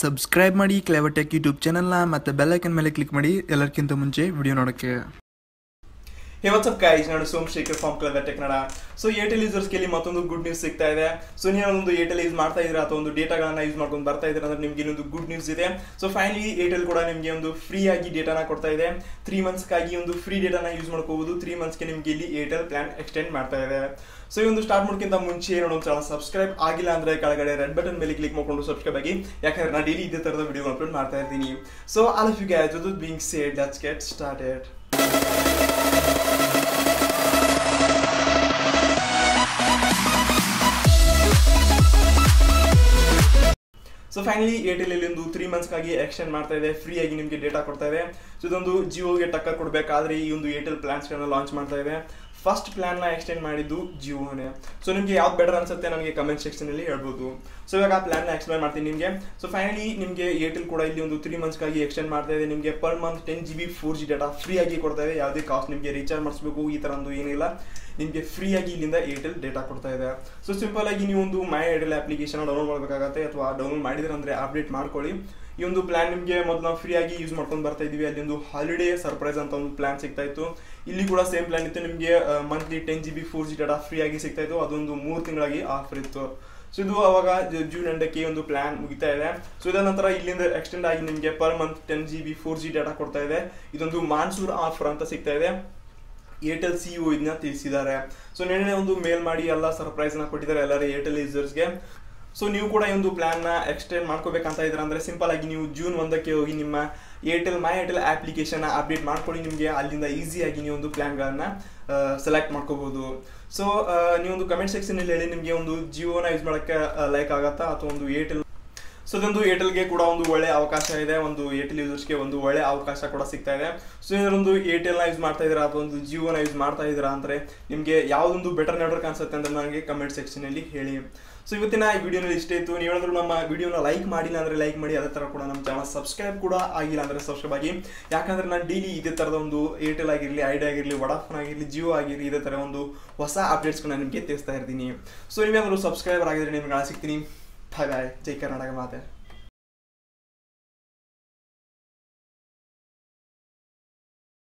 Subscribe ಮಾಡಿ ಕ್ಲೆವಟೆಕ್ YouTube ಚಾನಲ್ನ ಮತ್ತು ಬೆಲ್ಲೈಕನ್ ಮೇಲೆ ಕ್ಲಿಕ್ ಮಾಡಿ ಎಲ್ಲರಿಗಿಂತ ಮುಂಚೆ ವಿಡಿಯೋ ನೋಡೋಕ್ಕೆ. ಹೇ ವಾಟ್ಸಪ್ ಗೈಸ್ ನಾನು Somashekar farm club Kannada so Airtel ಯೂಸರ್ಸ್ಗೆ ಮತ್ತೊಂದು ಗುಡ್ ನ್ಯೂಸ್ ಸಿಗ್ತಾ ಇದೆ. ಸೊ ನೀವು ಒಂದು ಏರ್ಟೆಲ್ ಯೂಸ್ ಮಾಡ್ತಾ ಇದ್ದೀರಾ ಅಥವಾ ಒಂದು ಡೇಟಾಗಳನ್ನ ಯೂಸ್ ಮಾಡ್ಕೊಂಡು ಬರ್ತಾ ಇದ್ದೀರಾ ಅಂದ್ರೆ ನಿಮಗೆ ಇನ್ನೊಂದು ಗುಡ್ ನ್ಯೂಸ್ ಇದೆ. ಸೊ ಫೈನಲಿ ಏರ್ಟೆಲ್ ಕೂಡ ನಿಮಗೆ ಒಂದು ಫ್ರೀ ಆಗಿ ಡೇಟಾನ ಕೊಡ್ತಾ ಇದೆ. ತ್ರೀ ಮಂತ್ಸ್ಗಾಗಿ ಒಂದು ಫ್ರೀ ಡೇಟಾನ ಯೂಸ್ ಮಾಡ್ಕೋಬಹುದು ತ್ರೀ ಮಂತ್ಸ್ಗೆ ನಿಮಗೆ ಇಲ್ಲಿ ಏರ್ಟೆಲ್ ಪ್ಲಾನ್ ಎಕ್ಸ್ಟೆಂಡ್ ಮಾಡ್ತಾ ಇದೆ. ಸೊ ಈ ಒಂದು ಸ್ಟಾರ್ಟ್ ಮಾಡೋಕ್ಕಿಂತ ಮುಂಚೆ ಏನೋ ಒಂದು ಚಾನಲ್ ಸಬ್ಸ್ಕ್ರೈಬ್ ಆಗಿಲ್ಲ ಅಂದ್ರೆ ಕೆಳಗಡೆ ರೆಡ್ ಬಟನ್ ಮೇಲೆ ಕ್ಲಿಕ್ ಮಾಡ್ಕೊಂಡು ಸಬ್ಸ್ಕ್ರೈಬ್ ಆಗಿ. ಯಾಕಂದ್ರೆ ನಾನು ಡೈಲಿ ಇದೇ ತರದ ವಿಡಿಯೋ ಅಪ್ಲೋಡ್ ಮಾಡ್ತಾ ಇರ್ತೀನಿ. So all of you guys being said let's get started so finally Airtel ಅಲ್ಲಿ ಒಂದು ತ್ರೀ ಮಂತ್ಸ್ಗಾಗಿ ಎಕ್ಸ್ಟೆಂಡ್ ಮಾಡ್ತಾ ಇದೆ. ಫ್ರೀಯಾಗಿ ನಿಮಗೆ ಡೇಟಾ ಕೊಡ್ತಾ ಇದೆ. ಸೊ ಇದೊಂದು ಜಿಯೋಗೆ ಟಕ್ಕರ್ ಕೊಡಬೇಕಾದ್ರೆ ಈ ಒಂದು ಏರ್ಟೆಲ್ ಪ್ಲಾನ್ಸ್ಗಳನ್ನ ಲಾಂಚ್ ಮಾಡ್ತಾ ಇದೆ. ಫಸ್ಟ್ ಪ್ಲಾನ್ನ ಎಕ್ಸ್ಟೆಂಡ್ ಮಾಡಿದ್ದು ಜಿಯೋನೇ ಸೊ ನಿಮಗೆ ಯಾವ್ದು ಬೆಟರ್ ಅನ್ಸುತ್ತೆ ನನಗೆ ಕಮೆಂಟ್ ಸೆಕ್ಷನಲ್ಲಿ ಹೇಳ್ಬೋದು. ಸೊ ಇವಾಗ ಆ ಪ್ಲಾನ್ನ ಎಕ್ಸ್ಪ್ಲೈನ್ ಮಾಡ್ತೀನಿ ನಿಮಗೆ. ಸೊ ಫೈನಲಿ ನಿಮಗೆ ಏರ್ಟೆಲ್ ಕೂಡ ಇಲ್ಲಿ ಒಂದು ತ್ರೀ ಮಂತ್ಸ್ಗಾಗಿ ಎಕ್ಸ್ಟೆಂಡ್ ಮಾಡ್ತಾ ಇದೆ. ನಿಮಗೆ per month ten G B four G data free ಆಗಿ ಕೊಡ್ತಾ ಇದೆ. ಯಾವುದೇ ಕಾಸ್ಟ್ ನಿಮಗೆ ರೀಚಾರ್ಜ್ ಮಾಡಿಸ್ಬೇಕು, ಈ ಥರ ಒಂದು ಏನಿಲ್ಲ ನಿಮಗೆ ಫ್ರೀ ಆಗಿ ಇಲ್ಲಿಂದ ಏರ್ಟೆಲ್ ಡೇಟಾ ಕೊಡ್ತಾ ಇದೆ. ಸೊ ಸಿಂಪಲ್ ಆಗಿ ನೀವು ಒಂದು ಮೈ ಏರ್ಟೆಲ್ ಅಪ್ಲಿಕೇಶನ್ ಡೌನ್ಲೋಡ್ ಮಾಡಬೇಕಾಗತ್ತೆ. ಅಥವಾ ಡೌನ್ಲೋಡ್ ಮಾಡಿದ್ರೆ ಅಂದ್ರೆ ಅಪ್ಡೇಟ್ ಮಾಡ್ಕೊಳ್ಳಿ. ಈ ಒಂದು ಪ್ಲಾನ್ ನಿಮಗೆ ಮೊದಲು ನಾವು ಫ್ರೀ ಆಗಿ ಯೂಸ್ ಮಾಡ್ಕೊಂಡು ಬರ್ತಾ ಇದೀವಿ ಅಲ್ಲಿ ಒಂದು ಹಾಲಿಡೇ ಸರ್ಪ್ರೈಸ್ ಅಂತ ಒಂದು ಪ್ಲಾನ್ ಸಿಗ್ತಾ ಇತ್ತು. ಇಲ್ಲಿ ಕೂಡ ಸೇಮ್ ಪ್ಲಾನ್ ಇತ್ತು. ನಿಮಗೆ monthly ten G B four G data free ಆಗಿ ಸಿಗ್ತಾ ಇತ್ತು. ಅದೊಂದು ಮೂರು ತಿಂಗಳಾಗಿ ಆಫರ್ ಇತ್ತು. ಸೊ ಇದು ಅವಾಗ ಜೂನ್ ಎಂಡಕ್ಕೆ ಒಂದು ಪ್ಲಾನ್ ಮುಗಿತಾ ಇದೆ. ಸೊ ಇದರ ನಂತರ ಇಲ್ಲಿಂದ ಎಕ್ಸ್ಟೆಂಡ್ ಆಗಿ ನಿಮಗೆ per month ten G B four G data ಕೊಡ್ತಾ ಇದೆ. ಇದೊಂದು ಮಾನ್ಸೂರ್ ಆಫರ್ ಅಂತ ಸಿಗ್ತಾ ಇದೆ. ಏರ್ಟೆಲ್ ಸಿ ಇದನ್ನ ತಿಳಿಸಿದ್ದಾರೆ. ಸೊ ನಿನ್ನೆ ಒಂದು ಮೇಲ್ ಮಾಡಿ ಎಲ್ಲ ಸರ್ಪ್ರೈಸ್ನ ಕೊಟ್ಟಿದ್ದಾರೆ ಎಲ್ಲರೂ ಏರ್ಟೆಲ್ ಯೂಸರ್ಸ್ಗೆ ಸೊ ನೀವು ಕೂಡ ಈ ಒಂದು ನ ಎಕ್ಸ್ಟೆಂಡ್ ಮಾಡ್ಕೋಬೇಕಂತ ಇದ್ರೆ ಅಂದ್ರೆ ಸಿಂಪಲ್ ಆಗಿ ನೀವು ಜೂನ್ ಒಂದಕ್ಕೆ ಹೋಗಿ ನಿಮ್ಮ Airtel my Airtel application update ಮಾಡ್ಕೊಳ್ಳಿ ನಿಮಗೆ. ಅಲ್ಲಿಂದ ಈಸಿಯಾಗಿ ನೀವು ಒಂದು ಪ್ಲಾನ್ಗಳನ್ನ ಸೆಲೆಕ್ಟ್ ಮಾಡ್ಕೋಬಹುದು ಸೊ ನೀವೊಂದು ಕಮೆಂಟ್ ಸೆಕ್ಷನಲ್ಲಿ ಹೇಳಿ ನಿಮಗೆ ಒಂದು ಜಿಯೋನ ಯೂಸ್ ಮಾಡೋಕ್ಕೆ ಲೈಕ್ ಆಗತ್ತಾ? ಅಥವಾ ಒಂದು ಏರ್ಟೆಲ್ ಸೊ ಇದೊಂದು ಏರ್ಟೆಲ್ಗೆ ಕೂಡ ಒಂದು ಒಳ್ಳೆ ಅವಕಾಶ ಇದೆ. ಒಂದು ಏರ್ಟೆಲ್ ಯೂಸರ್ಸ್ಗೆ ಒಂದು ಒಳ್ಳೆ ಅವಕಾಶ ಕೂಡ ಸಿಗ್ತಾ ಇದೆ. ಸೊ ಇದರೊಂದು ಏರ್ಟೆಲ್ನ ಯೂಸ್ ಮಾಡ್ತಾ ಇದ್ದೀರಾ? ಅಥವಾ ಒಂದು ಜಿಯೋನ ಯೂಸ್ ಮಾಡ್ತಾ ಇದ್ದೀರಾ ಅಂದರೆ ನಿಮಗೆ ಯಾವುದೊಂದು ಬೆಟರ್ ನೆಟ್ವರ್ಕ್ ಅನ್ಸುತ್ತೆ ಅಂತ ನನಗೆ ಕಮೆಂಟ್ ಸೆಕ್ಷನಲ್ಲಿ ಹೇಳಿ. ಸೊ ಇವತ್ತಿನ ಈ ವಿಡಿಯೋನಲ್ಲಿ ಇಷ್ಟೇ ಇತ್ತು. ನೀವು ಹೇಳಿದ್ರು ನಮ್ಮ ವಿಡಿಯೋನ ಲೈಕ್ ಮಾಡಿಲ್ಲ ಅಂದರೆ ಲೈಕ್ ಮಾಡಿ. ಅದೇ ಥರ ಕೂಡ ನಮ್ಮ ಚಾನಲ್ ಸಬ್ಸ್ಕ್ರೈಬ್ ಕೂಡ ಆಗಿಲ್ಲ ಅಂದರೆ ಸಬ್ಸ್ಕ್ರೈಬ್ ಆಗಿ. ಯಾಕಂದರೆ ನಾನು ಡೈಲಿ ಇದೇ ಥರದ ಒಂದು ಏರ್ಟೆಲ್ ಆಗಿರಲಿ ಐಡಿಯಾ ಆಗಿರಲಿ, ವಡಾಫೋನ್ ಆಗಿರಲಿ, ಜಿಯೋ ಆಗಿರಲಿ, ಇದೇ ಥರ ಒಂದು ಹೊಸ ಅಪ್ಡೇಟ್ಸ್ಗಳನ್ನ ನಿಮಗೆ ತಿಳಿಸ್ತಾ ಇರ್ತೀನಿ. ಸೊ ನೀವೇನಾದರೂ ಸಬ್ಸ್ಕ್ರೈಬರ್ ಆಗಿದ್ರೆ ನಿಮ್ಗೆ ಸಿಗ್ತೀನಿ ಬಾಯ್ ಬಾಯ್ ಜೈ ಕರ್ನಾಟಕ ಮಾತೆ